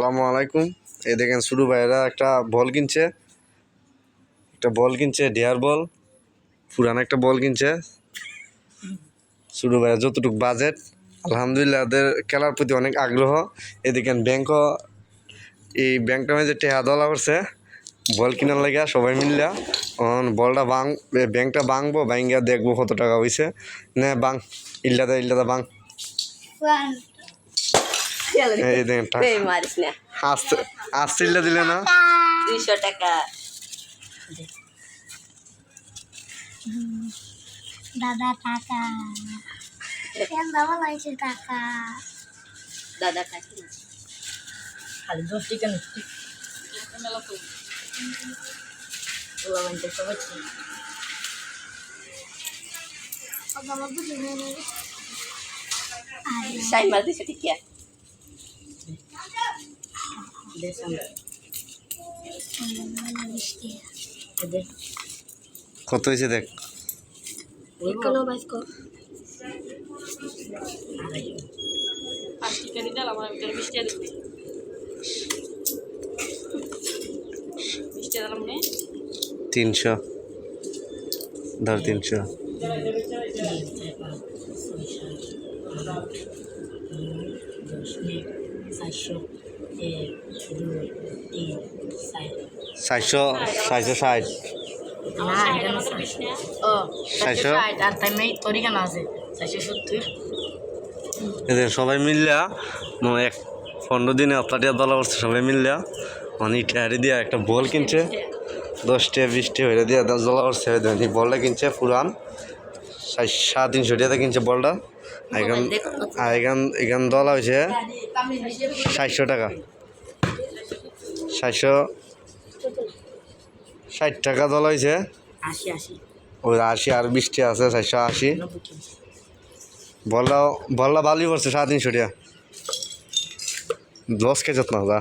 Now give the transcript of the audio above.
আসসালামু আলাইকুম। এই দেখেন শুরু ভাইয়েরা একটা বল কিনছে। একটা বল কিনছে ডেয়ার বল। পুরান একটা বল কিনছে। শুরু ভাইয়া যতটুকু বাজেট আলহামদুলিল্লাহ ওদের খেলার প্রতি অনেক আগ্রহ। এদিকে ব্যাংকও, এই ব্যাংকটা মধ্যে টেহা দলা করছে। বল কিনার লাগে সবাই মিললা। অন বলটা বাং ব্যাংকটা বাংবো ভাঙ্গিয়া দেখব কত টাকা হয়েছে না বাং ইল্লাদা ইল্লাদা বাং এই দেখেন মারিস না। আসতে আসতে দিলে না? দুইশো টাকা। দাদা টাকা। বাবা লাগছে টাকা? দাদা টাকা খালি দশ টিকা নিচ্ছি। ওলা বানতে সবাই বাবা বৃষ্টি দিলাম নে তিনশো। ধর তিনশো। চারশো। চারশো চারশো ষাট। সবাই মিললা এক পনেরো দিনে আপনার দলা করছে, সবাই মিললা। মানে ইটারি দিয়া একটা বল কিনছে, দশটা, বিশটা হয়ে দিয়া দলা করছে বলটা কিনছে পুরান সাড়ে তিনশো টাকা কিনছে বলটা। এখান আর এখান এখান দলা হয়েছে ষাটশো টাকা। ষাটশো ষাট টাকা দলা হয়েছে ওই আশি আর বিশটা আছে চারশো আশি। বললা বললা ভালোই পড়ছে সাড়ে তিনশো টাকা। লস খেয়েছত না যা